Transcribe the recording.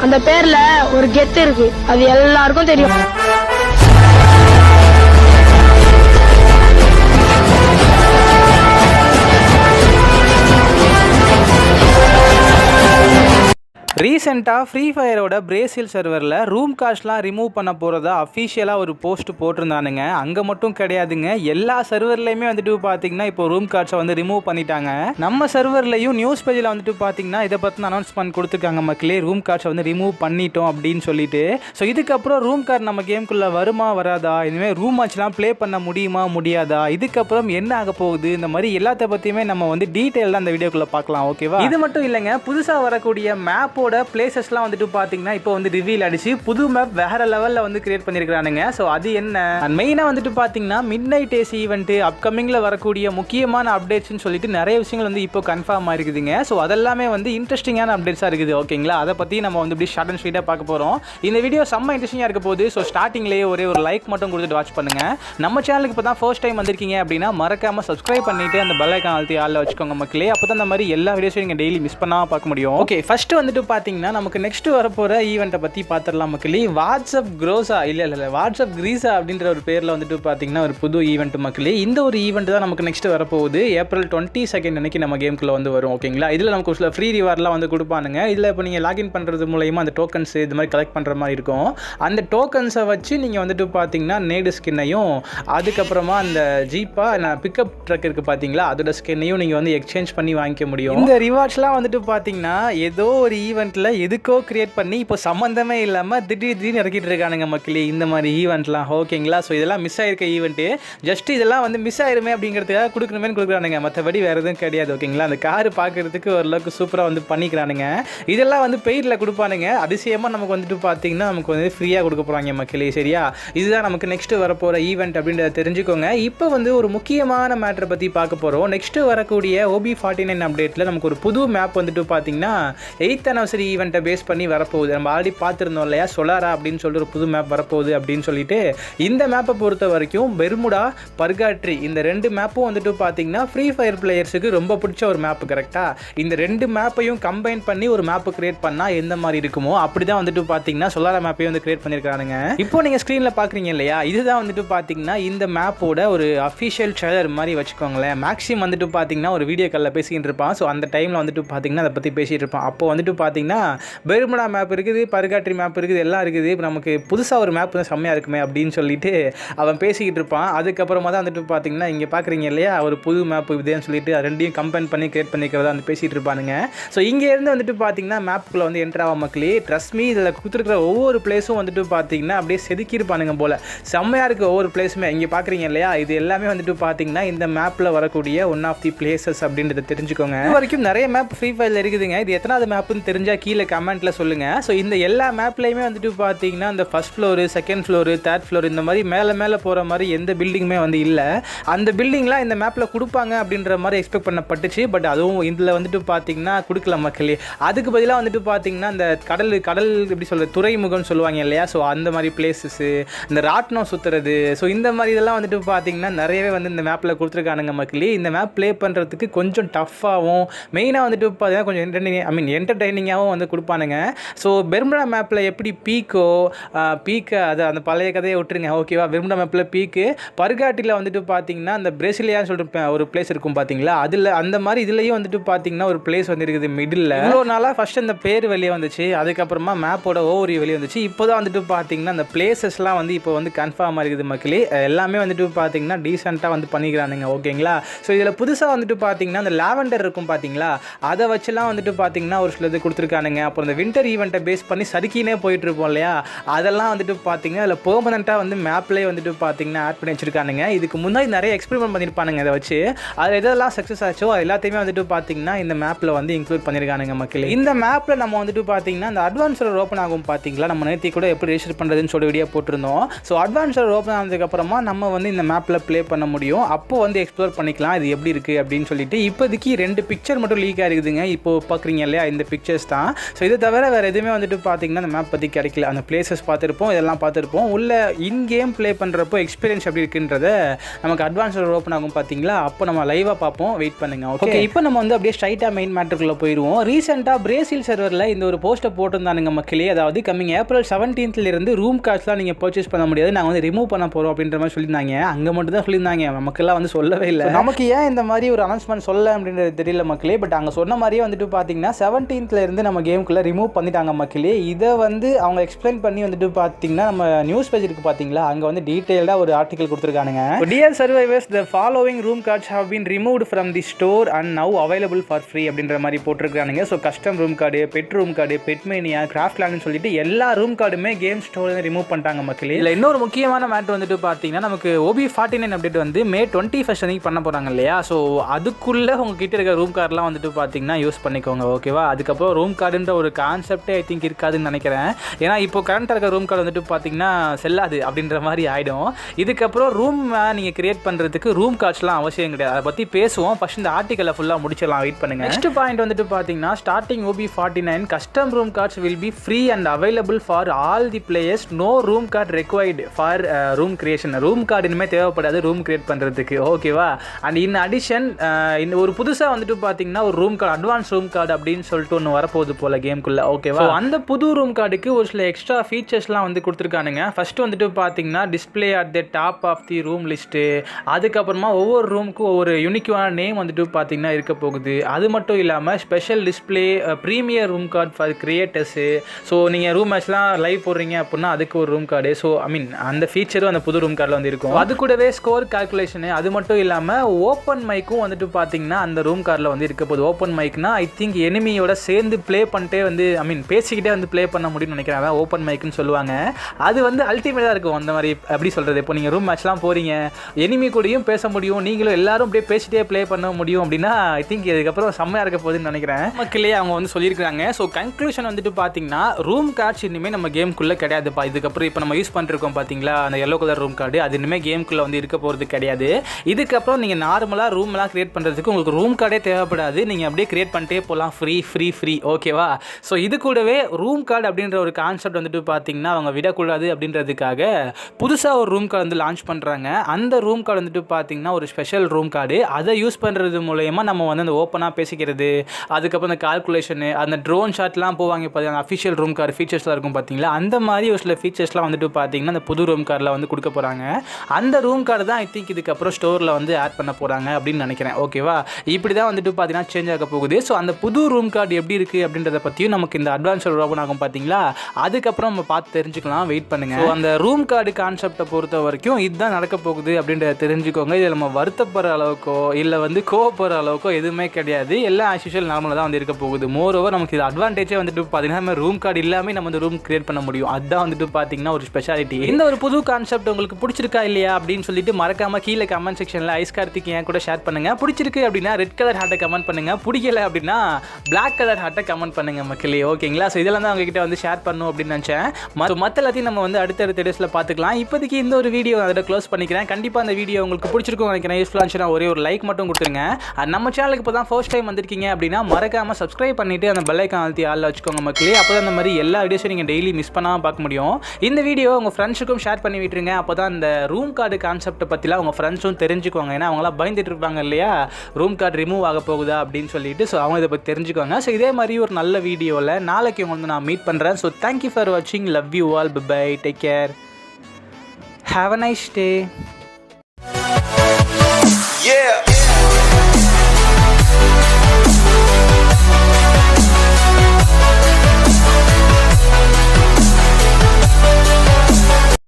அந்த பேர்ல ஒரு கெத்து இருக்கு. அது எல்லாருக்கும் தெரியும். ரீசெண்டாக ஃப்ரீ ஃபயரோட பிரேசில் சர்வரில் ரூம் காஸ்ட்லாம் ரிமூவ் பண்ண போகிறதா அஃபிஷியலாக ஒரு போஸ்ட் போட்டிருந்தானுங்க. அங்கே மட்டும் கிடையாதுங்க. எல்லா சர்வர்லேயுமே வந்துட்டு பார்த்தீங்கன்னா இப்போ ரூம் கார்ட்ஸை வந்து ரிமூவ் பண்ணிட்டாங்க. நம்ம சர்வர்லையும் நியூஸ் பேஜில் வந்துட்டு பார்த்தீங்கன்னா இதை பற்றின அனௌன்ஸ்மெண்ட் கொடுத்துருக்காங்க மக்களே. ரூம் கார்ட்ஸை வந்து ரிமூவ் பண்ணிட்டோம் அப்படின்னு சொல்லிட்டு. ஸோ இதுக்கப்புறம் ரூம் கார்டு நம்ம கேம்குள்ளே வருமா வராதா? இனிமேல் ரூம் மேட்ச்லாம் ப்ளே பண்ண முடியுமா முடியாதா? இதுக்கப்புறம் என்ன ஆக போகுது? இந்த மாதிரி எல்லாத்த பற்றியுமே நம்ம வந்து டீட்டெயிலாக அந்த வீடியோக்குள்ளே பார்க்கலாம் ஓகேவா இது மட்டும் இல்லைங்க. புதுசாக வரக்கூடிய மேப்போட பிளேசஸ்லாம் வந்துட்டு பார்த்தீங்கன்னா இப்போ வந்து ரிவீல் அடிச்சு புது மேப் வேற லெவலில் வந்து கிரியேட் பண்ணியிருக்கிறானுங்க ஸோ அது என்ன? மெயினாக வந்துட்டு பார்த்தீங்கன்னா மிட் நைட் ஏசி ஈவெண்ட்டு அப்கமிங்கில் வரக்கூடிய முக்கியமான அப்டேட்ஸ்னு சொல்லிட்டு நிறைய விஷயங்கள் வந்து இப்போ கன்ஃபார்ம் ஆயிருக்குதுங்க. ஸோ அதெல்லாமே வந்து இன்ட்ரெஸ்டிங்கான அப்டேட்ஸாக இருக்குது ஓகேங்களா அதை பற்றி நம்ம வந்து இப்படி ஷார்ட் அண்ட் ஸ்வீட்டாக பார்க்க போகிறோம் இந்த வீடியோ செம்ம இன்ட்ரெஸ்டிங்காக இருக்க போது ஸோ ஸ்டார்டிங்லேயே ஒரே ஒரு லைக் மட்டும் கொடுத்துட்டு வாட்ச் பண்ணுங்க. நம்ம சேனலுக்கு இப்போ தான் ஃபர்ஸ்ட் டைம் வந்திருக்கீங்க அப்படின்னா மறக்காமல் சப்ஸ்கிரைப் பண்ணிவிட்டு அந்த பெல் ஐக்கான் அழுத்தி ஆளில் வச்சுக்கோங்க மக்களே. அப்போ தான் இந்த மாதிரி எல்லா வீடியோஸையும் நீங்கள் டெய்லி மிஸ் பண்ணாமல் பார்க்க முடியும். ஓகே ஃபர்ஸ்ட் வந்துட்டு பார்த்தீங்கன்னா நமக்கு நெக்ஸ்ட் வரப்போகிற ஈவெண்ட்டை பற்றி பார்த்துடலாம் மக்களே. வாட்ஸ்அப் க்ரோஸா இல்லை இல்லை இல்லை வாட்ஸ்அப் க்ரீஸா அப்படின்ற ஒரு பேரில் வந்துட்டு பார்த்தீங்கன்னா ஒரு புது ஈவெண்ட் மக்களே. இந்த ஒரு ஈவெண்ட் தான் நமக்கு நெக்ஸ்ட் வரப்போகுது. ஏப்ரல் டுவெண்ட்டி செகண்ட் அன்னைக்கு நம்ம கேம்குள்ளே வந்து வரும் ஓகேங்களா இதில் நமக்கு ஒரு சில ஃப்ரீ ரிவார்ட்லாம் வந்து கொடுப்பானுங்க. இதில் இப்போ நீங்கள் லாகின் பண்ணுறது மூலயமா அந்த டோக்கன்ஸ் இது மாதிரி கலெக்ட் பண்ணுற மாதிரி இருக்கும். அந்த டோக்கன்ஸை வச்சு நீங்கள் வந்துட்டு பார்த்தீங்கன்னா நேடு ஸ்கின்னையும் அதுக்கப்புறமா அந்த ஜீப்பா நான் பிக்கப் ட்ரக் இருக்குது பார்த்தீங்களா அதோட ஸ்கின்னையும் நீங்கள் வந்து எக்ஸ்சேஞ்ச் பண்ணி வாங்கிக்க முடியும். இந்த ரிவார்ட்ஸ்லாம் வந்துட்டு பார்த்தீங்கன்னா ஏதோ ஒரு ஈவெண்ட் ஈவெண்ட்டில் எதுக்கோ கிரியேட் பண்ணி இப்போ சம்மந்தமே இல்லாமல் திடீர் திடீர்னு இறக்கிட்டு இருக்கானுங்க மக்களே இந்த மாதிரி ஈவெண்ட்லாம் ஓகேங்களா ஸோ இதெல்லாம் மிஸ் ஆயிருக்க ஈவெண்ட்டு ஜஸ்ட் இதெல்லாம் வந்து மிஸ் ஆயிருமே அப்படிங்கிறதுக்காக கொடுக்கணுமே கொடுக்குறானுங்க. மற்றபடி வேறு எதுவும் கிடையாது ஓகேங்களா அந்த கார் பார்க்குறதுக்கு ஓரளவுக்கு சூப்பராக வந்து பண்ணிக்கிறானுங்க. இதெல்லாம் வந்து பெய்டில் கொடுப்பானுங்க. அதிசயமாக நமக்கு வந்துட்டு பார்த்தீங்கன்னா நமக்கு வந்து ஃப்ரீயாக கொடுக்க போகிறாங்க மக்களே சரியா? இதுதான் நமக்கு நெக்ஸ்ட்டு வரப்போகிற ஈவெண்ட் அப்படின்றத தெரிஞ்சுக்கோங்க. இப்போ வந்து ஒரு முக்கியமான மேட்டரை பற்றி பார்க்க போகிறோம் நெக்ஸ்ட்டு வரக்கூடிய ஓபி ஃபார்ட்டி நைன் அப்டேட்டில் நமக்கு ஒரு புது மேப் வந்துட்டு பார்த்தீங்கன்னா எயித் ஆனிவர்சரி ஈவெண்ட்டை பேஸ் பண்ணி வரப்போகுது. நம்ம ஆல்ரெடி பார்த்துருந்தோம் இல்லையா? சொலாரா அப்படின்னு சொல்லிட்டு ஒரு புது மேப் வரப்போகுது அப்படின்னு சொல்லிட்டு இந்த மேப்பை பொறுத்த வரைக்கும் பெர்முடா பர்காட்ரி இந்த ரெண்டு மேப்பும் வந்துட்டு பார்த்தீங்கன்னா ஃப்ரீ ஃபயர் பிளேயர்ஸுக்கு ரொம்ப பிடிச்ச ஒரு மேப் கரெக்டாக இந்த ரெண்டு மேப்பையும் கம்பைன் பண்ணி ஒரு மேப்பு கிரியேட் பண்ணால் எந்த மாதிரி இருக்குமோ அப்படி தான் வந்துட்டு பார்த்தீங்கன்னா சொலாரா மேப்பையும் வந்து கிரியேட் பண்ணியிருக்கானுங்க இப்போ நீங்கள் ஸ்க்ரீனில் பார்க்குறீங்க இல்லையா? இதுதான் வந்துட்டு பார்த்தீங்கன்னா இந்த மேப்போட ஒரு அஃபிஷியல் ட்ரெய்லர் மாதிரி வச்சுக்கோங்களேன். மேக்ஸிமம் வந்துட்டு பார்த்தீங்கன்னா ஒரு வீடியோ காலில் பேசிக்கிட்டு இருப்பான். ஸோ அந்த டைமில் வந்துட்டு பார்த்தீங்கன்னா அதை பற்றி பேசிகிட்டு இருப்பான். அப்போ வந்துட்டு பார்த்தீங்கன்னா பெருமுடா மேப் இருக்குது பருகாட்ரி மேப் இருக்குது எல்லாம் இருக்குது. இப்போ நமக்கு புதுசாக ஒரு மேப் தான் செம்மையாக இருக்குமே அப்படின்னு சொல்லிட்டு அவன் பேசிக்கிட்டு இருப்பான். அதுக்கப்புறமா தான் வந்துட்டு பார்த்தீங்கன்னா இங்கே பார்க்குறீங்க இல்லையா? ஒரு புது மேப் இதுன்னு சொல்லிட்டு ரெண்டையும் கம்பைன் பண்ணி கிரியேட் பண்ணிக்கிறதா வந்து பேசிகிட்டு இருப்பானுங்க. ஸோ இங்கேருந்து வந்துட்டு பார்த்தீங்கன்னா மேப்புக்குள்ளே வந்து என்ட்ரு ஆகும் மக்களே ட்ரஸ்ட் மீ இதில் கொடுத்துருக்கிற ஒவ்வொரு பிளேஸும் வந்துட்டு பார்த்தீங்கன்னா அப்படியே செதுக்கியிருப்பானுங்க போல். செம்மையாக இருக்குது ஒவ்வொரு பிளேஸுமே இங்கே பார்க்குறீங்க இல்லையா? இது எல்லாமே வந்துட்டு பார்த்தீங்கன்னா இந்த மேப்பில் வரக்கூடிய ஒன் ஆஃப் தி பிளேசஸ் அப்படின்றத தெரிஞ்சுக்கோங்க. இது வரைக்கும் நிறைய மேப் ஃப்ரீ ஃபயரில் இருக்குதுங்க. இது எத்தனாவது மேப்புன்னு தெரிஞ்சால் கீழே கமெண்ட்டில் சொல்லுங்கள் ஸோ இந்த எல்லா மேப்லேயுமே வந்துட்டு பார்த்தீங்கன்னா இந்த first floor second floor third floor இந்த மாதிரி மேலே மேலே போகிற மாதிரி எந்த பில்டிங்குமே வந்து இல்லை. அந்த பில்டிங்லாம் இந்த மேப்பில் கொடுப்பாங்க அப்படின்ற மாதிரி எக்ஸ்பெக்ட் பண்ணப்பட்டுச்சு. பட் அதுவும் இதில் வந்துட்டு பார்த்தீங்கன்னா கொடுக்கல மக்களே. அதுக்கு பதிலாக வந்துட்டு பார்த்தீங்கன்னா இந்த கடல் கடல் எப்படி சொல்கிறது துறைமுகம்னு சொல்லுவாங்க இல்லையா? ஸோ அந்த மாதிரி பிளேசஸ்ஸு இந்த ராட்டினம் சுற்றுறது ஸோ இந்த மாதிரி இதெல்லாம் வந்துட்டு பார்த்தீங்கன்னா நிறையவே வந்து இந்த மேப்பில் கொடுத்துருக்கானுங்க மக்களே. இந்த மேப் ப்ளே பண்ணுறதுக்கு கொஞ்சம் டஃப்பாகவும் மெயினாக வந்துட்டு பார்த்தீங்கன்னா கொஞ்சம் என்டர்டெய்னிங் ஐ மீன் தனியாகவும் வந்து கொடுப்பானுங்க. ஸோ பெர்முடா மேப்பில் எப்படி பீக்கோ பீக்கை அது அந்த பழைய கதையை விட்டுருங்க ஓகேவா பெர்முடா மேப்பில் பீக்கு பர்காட்டியில் வந்துட்டு பார்த்தீங்கன்னா அந்த பிரேசிலியான்னு சொல்லிட்டு ஒரு பிளேஸ் இருக்கும் பார்த்தீங்களா அதில் அந்த மாதிரி இதுலேயும் வந்துட்டு பார்த்தீங்கன்னா ஒரு பிளேஸ் வந்து இருக்குது மிடில் இவ்வளோ நாளாக ஃபஸ்ட் அந்த பேர் வெளியே வந்துச்சு. அதுக்கப்புறமா மேப்போட ஓவரி வெளியே வந்துச்சு. இப்போ தான் வந்துட்டு பார்த்தீங்கன்னா அந்த பிளேசஸ்லாம் வந்து இப்போ வந்து கன்ஃபார்மாக இருக்குது மக்களே. எல்லாமே வந்துட்டு பார்த்தீங்கன்னா டீசெண்டாக வந்து பண்ணிக்கிறானுங்க ஓகேங்களா ஸோ இதில் புதுசாக வந்துட்டு பார்த்தீங்கன்னா அந்த லாவெண்டர் இருக்கும் பார்த்தீங்களா அதை வச்சுலாம் வந்துட்டு பார்த்தீங்கன்னா ஒரு சிலது கொடுத்துருக்கானுங்க அப்புறம் இந்த வின்டர் ஈவெண்ட்டை பேஸ் பண்ணி சறுக்கினே போயிட்டு இருப்போம் இல்லையா? அதெல்லாம் வந்துட்டு பார்த்தீங்கன்னா அதில் பெர்மனண்ட்டாக வந்து மேப்லேயே வந்துட்டு பார்த்தீங்கன்னா ஆட் பண்ணி வச்சிருக்கானுங்க. இதுக்கு முன்னாடி நிறைய எக்ஸ்பெரிமெண்ட் பண்ணியிருப்பானுங்க அதை வச்சு. அதில் எதெல்லாம் சக்ஸஸ் ஆச்சோ அது எல்லாத்தையுமே வந்துட்டு பார்த்தீங்கன்னா இந்த மேப்பில் வந்து இன்க்ளூட் பண்ணியிருக்கானுங்க மக்களே. இந்த மேப்பில் நம்ம வந்துட்டு பார்த்தீங்கன்னா அந்த அட்வான்ஸர் ஓப்பன் ஆகும் பார்த்தீங்களா நம்ம நேற்று கூட எப்படி ரெஜிஸ்டர் பண்ணுறதுன்னு சொல்லி வீடியோ போட்டிருந்தோம். ஸோ அட்வான்ஸர் ஓப்பன் ஆனதுக்கப்புறமா நம்ம வந்து இந்த மேப்பில் ப்ளே பண்ண முடியும். அப்போ வந்து எக்ஸ்ப்ளோர் பண்ணிக்கலாம். இது எப்படி இருக்குது அப்படின்னு சொல்லிட்டு இப்போதைக்கு ரெண்டு பிக்சர் மட்டும் லீக் ஆகிருக்குதுங்க இப்போ பார்க்குறீங்க இல்லையா இந்த பிக்சர்ஸ் தான். ஸோ இது தவிர வேறு எதுவுமே வந்துட்டு பார்த்தீங்கன்னா அந்த மேப் பற்றி கிடைக்கல. அந்த பிளேசஸ் பார்த்துருப்போம் இதெல்லாம் பார்த்துருப்போம். உள்ள இன் கேம் ப்ளே பண்ணுறப்போ எக்ஸ்பீரியன்ஸ் எப்படி இருக்குன்றத நமக்கு அட்வான்ஸ் ஓப்பன் ஆகும் பார்த்தீங்களா அப்போ நம்ம லைவாக பார்ப்போம். வெயிட் பண்ணுங்க ஓகே இப்போ நம்ம வந்து அப்படியே ஸ்ட்ரைட்டாக மெயின் மேட்டருக்குள்ளே போயிடுவோம் ரீசெண்டாக பிரேசில் சர்வரில் இந்த ஒரு போஸ்ட்டை போட்டிருந்தானுங்க மக்களே. அதாவது கம்மிங் ஏப்ரல் செவன்டீன்த்ல இருந்து ரூம் கார்ட்ஸ்லாம் நீங்கள் பர்ச்சேஸ் பண்ண முடியாது. நாங்கள் வந்து ரிமூவ் பண்ண போகிறோம் அப்படின்ற மாதிரி சொல்லியிருந்தாங்க. அங்கே மட்டும் தான் சொல்லியிருந்தாங்க. நமக்கெல்லாம் வந்து சொல்லவே இல்லை. நமக்கு ஏன் இந்த மாதிரி ஒரு அனௌன்ஸ்மெண்ட் சொல்ல அப்படின்றது தெரியல மக்களே. பட் அங்கே சொன்ன மாதிரியே வந்துட்டு பார்த்தீங்கன்னா செவன்டீன்த்ல நம்ம கேமுக்குள்ளே ரிமூவ் பண்ணிட்டாங்க மக்களே இதை வந்து அவங்க எக்ஸ்பிளைன் பண்ணி வந்துட்டு பார்த்தீங்கன்னா நம்ம நியூஸ் பேஜ் இருக்கு பார்த்தீங்களா அங்கே வந்து டீட்டெயில்டாக ஒரு article கொடுத்துருக்கானுங்க. Dear survivors the following room cards have been removed from the store and now available for free அப்படின்ற மாதிரி போட்டிருக்கானுங்க. So custom room card bed room card பெட்மேனியா craft லேண்ட்னு சொல்லிட்டு எல்லா ரூம் கார்டுமே கேம் ஸ்டோர் ரிமூவ் பண்ணிட்டாங்க மக்களே இல்லை இன்னொரு முக்கியமான மேட்ரு வந்துட்டு பார்த்தீங்கன்னா நமக்கு ஓபி ஃபார்ட்டி நைன் அப்டேட் வந்து மே டுவெண்ட்டி ஃபஸ்ட் அன்னைக்கு பண்ண போகிறாங்க இல்லையா? ஸோ அதுக்குள்ளே உங்ககிட்ட இருக்க ரூம் கார்டெலாம் வந்துட்டு பார்த்தீங்கன்னா யூஸ் பண்ணிக்கோங்க ஓகேவா அதுக்கப்புறம் ரூம் கார்டுன்ற ஒரு கான்செப்டே ஐ திங்க் இருக்காதுன்னு நினைக்கிறேன். ஏன்னா இப்போ கரண்ட்டாக இருக்க ரூம் கார்டு வந்துட்டு பார்த்தீங்கன்னா செல்லாது அப்படின்ற மாதிரி ஆகிடும் இதுக்கப்புறம் ரூம் நீங்கள் கிரியேட் பண்ணுறதுக்கு ரூம் கார்ட்ஸ்லாம் அவசியம் கிடையாது. அதை பற்றி பேசுவோம். ஃபஸ்ட் இந்த ஆர்டிக்கலை ஃபுல்லாக முடிச்சிடலாம். வெயிட் பண்ணுங்க. நெக்ஸ்ட் பாயிண்ட் வந்துட்டு பார்த்தீங்கன்னா starting O B forty nine custom room cards will be free and available for all the players no room card required for room creation room card இனிமேல் தேவைப்படாது. ரூம் கிரியேட் பண்ணுறதுக்கு ஓகேவா and in addition இந்த ஒரு புதுசாக வந்துட்டு பார்த்தீங்கன்னா ஒரு room card advance room card அப்படின்னு சொல்லிட்டு ஒன்று வரப்போகுது. போல கேம்குள்ளே ஓகேவா அந்த புது ரூம் கார்டுக்கு ஒரு சில எக்ஸ்ட்ரா ஃபீச்சர்ஸ்லாம் வந்து கொடுத்துருக்கானுங்க. ஃபர்ஸ்ட் வந்துட்டு பார்த்தீங்கன்னா display at the top of the room list அதுக்கப்புறமா ஒவ்வொரு ரூமுக்கும் ஒவ்வொரு யூனிக்கான நேம் வந்துட்டு பார்த்தீங்கன்னா இருக்க போகுது. அது மட்டும் இல்லாமல் special display premier room card for creators so நீங்கள் ரூம் மேட்ச்லாம் லைவ் போடுறீங்க அப்படின்னா அதுக்கு ஒரு room card so I mean அந்த ஃபீச்சரும் அந்த புது ரூம் கார்டில் வந்து இருக்கும். அது கூடவே ஸ்கோர் கால்குலேஷனு அது மட்டும் இல்லாமல் ஓப்பன் மைக்கும் வந்துட்டு பார்த்தீங்கன்னா அந்த ரூம் கார்டில் வந்து இருக்க போகுது. ஓப்பன் மைக்னா ஐ திங்க் எனிமியோட சேர்ந்து ப்ளே பண்ணிட்டே வந்து ஐ மீன் பேசிக்கிட்டே வந்து ப்ளே பண்ண முடியும்னு நினைக்கிறேன். அதான் ஓப்பன் மைக்குன்னு சொல்லுவாங்க. அது வந்து அல்டிமேட்டாக இருக்கும். அந்த மாதிரி எப்படி சொல்கிறது இப்போ நீங்கள் ரூம் மேட்ச்லாம் போகிறீங்க எனிமி கூடயும் பேச முடியும். நீங்களும் எல்லாரும் அப்படியே பேசிட்டே ப்ளே பண்ண முடியும் அப்படின்னா ஐ திங்க் இதுக்கப்புறம் செம்மையாக இருக்க போகுதுன்னு நினைக்கிறேன். மக்களே அவங்க வந்து சொல்லியிருக்காங்க ஸோ கன்க்ளூஷன் வந்துட்டு பார்த்தீங்கன்னா ரூம் கார்ட்ஸ் இனிமேல் நம்ம கேம்குள்ளே கிடையாதுப்பா. இதுக்கப்புறம் இப்போ நம்ம யூஸ் பண்ணிருக்கோம் பார்த்தீங்களா அந்த எல்லோ கலர் ரூம் கார்டு அது இனிமேல் கேம்குள்ளே வந்து இருக்க போகிறது கிடையாது. இதுக்கப்புறம் நீங்கள் நார்மலாக ரூம்லாம் கிரியேட் பண்ணுறதுக்கு உங்களுக்கு ரூம் கார்டே தேவைப்படாது. நீங்கள் அப்படியே கிரியேட் பண்ணிட்டே போகலாம் ஃப்ரீ ஃப்ரீ ஃப்ரீ ஓகேவா? ஸோ இது கூடவே ரூம் கார்டு அப்படின்ற ஒரு கான்செப்ட் வந்துட்டு பார்த்தீங்கன்னா அவங்க விடக்கூடாது அப்படின்றதுக்காக புதுசாக ஒரு ரூம் கார்டு வந்து லான்ச் பண்ணுறாங்க அந்த ரூம் கார்டு வந்துட்டு பார்த்தீங்கன்னா ஒரு ஸ்பெஷல் ரூம் கார்டு அதை யூஸ் பண்ணுறது மூலயமா நம்ம வந்து அந்த ஓப்பனாக பேசிக்கிறது அதுக்கப்புறம் அந்த கால்குலேஷனு அந்த ட்ரோன் ஷாட்லாம் போவாங்க பார்த்தீங்கன்னா அஃபிஷியல் ரூம் கார்டு ஃபீச்சர்ஸ்லாம் இருக்கும் பார்த்தீங்களா அந்த மாதிரி ஒரு சில ஃபீச்சர்ஸ்லாம் வந்துட்டு பார்த்தீங்கன்னா அந்த புது ரூம் கார்டில் வந்து கொடுக்க போகிறாங்க அந்த ரூம் கார்டு தான் ஐ திங்க் இதுக்கப்புறம் ஸ்டோரில் வந்து ஆட் பண்ண போகிறாங்க அப்படின்னு நினைக்கிறேன். ஓகேவா? இப்படி தான் வந்துட்டு பார்த்தீங்கன்னா சேஞ்ச் ஆக போகுது. ஸோ அந்த புது ரூம் கார்டு எப்படி இருக்குது அப்படின்றத பற்றியும் நமக்கு இந்த அட்வான்ஸ் ஓப்பன் ஆகும் பார்த்தீங்களா அதுக்கப்புறம் நம்ம பார்த்து தெரிஞ்சுக்கலாம். வெயிட் பண்ணுங்க. அந்த ரூம் கார்டு கான்செப்டை பொறுத்த வரைக்கும் இதுதான் நடக்க போகுது அப்படின்றத தெரிஞ்சுக்கோங்க. இதில் நம்ம வருத்தப்படுற அளவுக்கோ இல்லை வந்து கோவப்படுற அளவுக்கோ எதுவுமே கிடையாது. எல்லாம் ஆஸ் யூஷுவல் நார்மலாக தான் வந்து இருக்க போகுது. மோர் ஓவர் நமக்கு இது அட்வான்டேஜே வந்துட்டு பார்த்தீங்கன்னா ரூம் கார்டு இல்லாமல் நம்ம வந்து ரூம் கிரியேட் பண்ண முடியும். அதுதான் வந்துட்டு பார்த்தீங்கன்னா ஒரு ஸ்பெஷாலிட்டி இந்த ஒரு புது கான்செப்ட் உங்களுக்கு பிடிச்சிருக்கா இல்லையா அப்படின்னு சொல்லிட்டு மறக்காம கீழே கமெண்ட் செக்ஷனில் ஐஸ் கார்த்திக் என் கூட ஷேர் பண்ணுங்க. பிடிச்சிருக்கு அப்படின்னா ரெட் கலர் ஹார்ட்டை கமெண்ட் பண்ணுங்க. பிடிக்கல அப்படின்னா பிளாக் கலர் ஹார்ட்டை கமெண்ட் பண்ணுங்க மக்களே ஓகேங்களா? ஸோ இதெல்லாம் தான் உங்ககிட்ட வந்து ஷேர் பண்ணும் அப்படின்னு நினச்சேன். மற்ற எல்லாத்தையும் நம்ம வந்து அடுத்தடுத்த டேஸில் பார்த்துக்கலாம். இப்போதைக்கு இந்த ஒரு வீடியோ அதோட க்ளோஸ் பண்ணிக்கிறேன். கண்டிப்பாக அந்த வீடியோ உங்களுக்கு பிடிச்சிருக்கும் நினைக்கிறேன். யூஸ்ஃபுல்லாக இருந்துச்சுன்னா ஒரே ஒரு லைக் மட்டும் கொடுத்துருங்க. நம்ம சேனலுக்கு இப்போ தான் ஃபர்ஸ்ட் டைம் வந்திருக்கீங்க அப்படின்னா மறக்காமல் சப்ஸ்கிரைப் பண்ணிட்டு அந்த பெல்லைக்கான் அழுத்தி ஆளில் வச்சுக்கோங்க மக்களே. அப்போ அந்த மாதிரி எல்லா வீடியோஸும் நீங்கள் டெய்லி மிஸ் பண்ணாமல் பார்க்க முடியும். இந்த வீடியோ உங்கள் ஃப்ரெண்ட்ஸுக்கும் ஷேர் பண்ணி விட்டுருங்க. அப்போ தான் இந்த ரூம் கார்டு கான்செப்ட்டை பற்றிலாம் உங்கள் ஃப்ரெண்ட்ஸும் தெரிஞ்சுக்குவாங்க. ஏன்னா அவங்களாம் பயந்துட்டு இருப்பாங்க இல்லையா? ரூம் கார்டு ரிமூவ் ஆக போகுதா அப்படின்னு சொல்லிட்டு. ஸோ அவங்க இதை பற்றி தெரிஞ்சுக்குவாங்க. ஸோ இதே மாதிரி ஒரு நல்ல வீடியோவில் நாளைக்கு உங்களை வந்து நான் மீட் பண்ணுறேன் ஸோ தேங்க்யூ ஃபார் வாட்சிங் love you all bye take care have a nice day Yeah.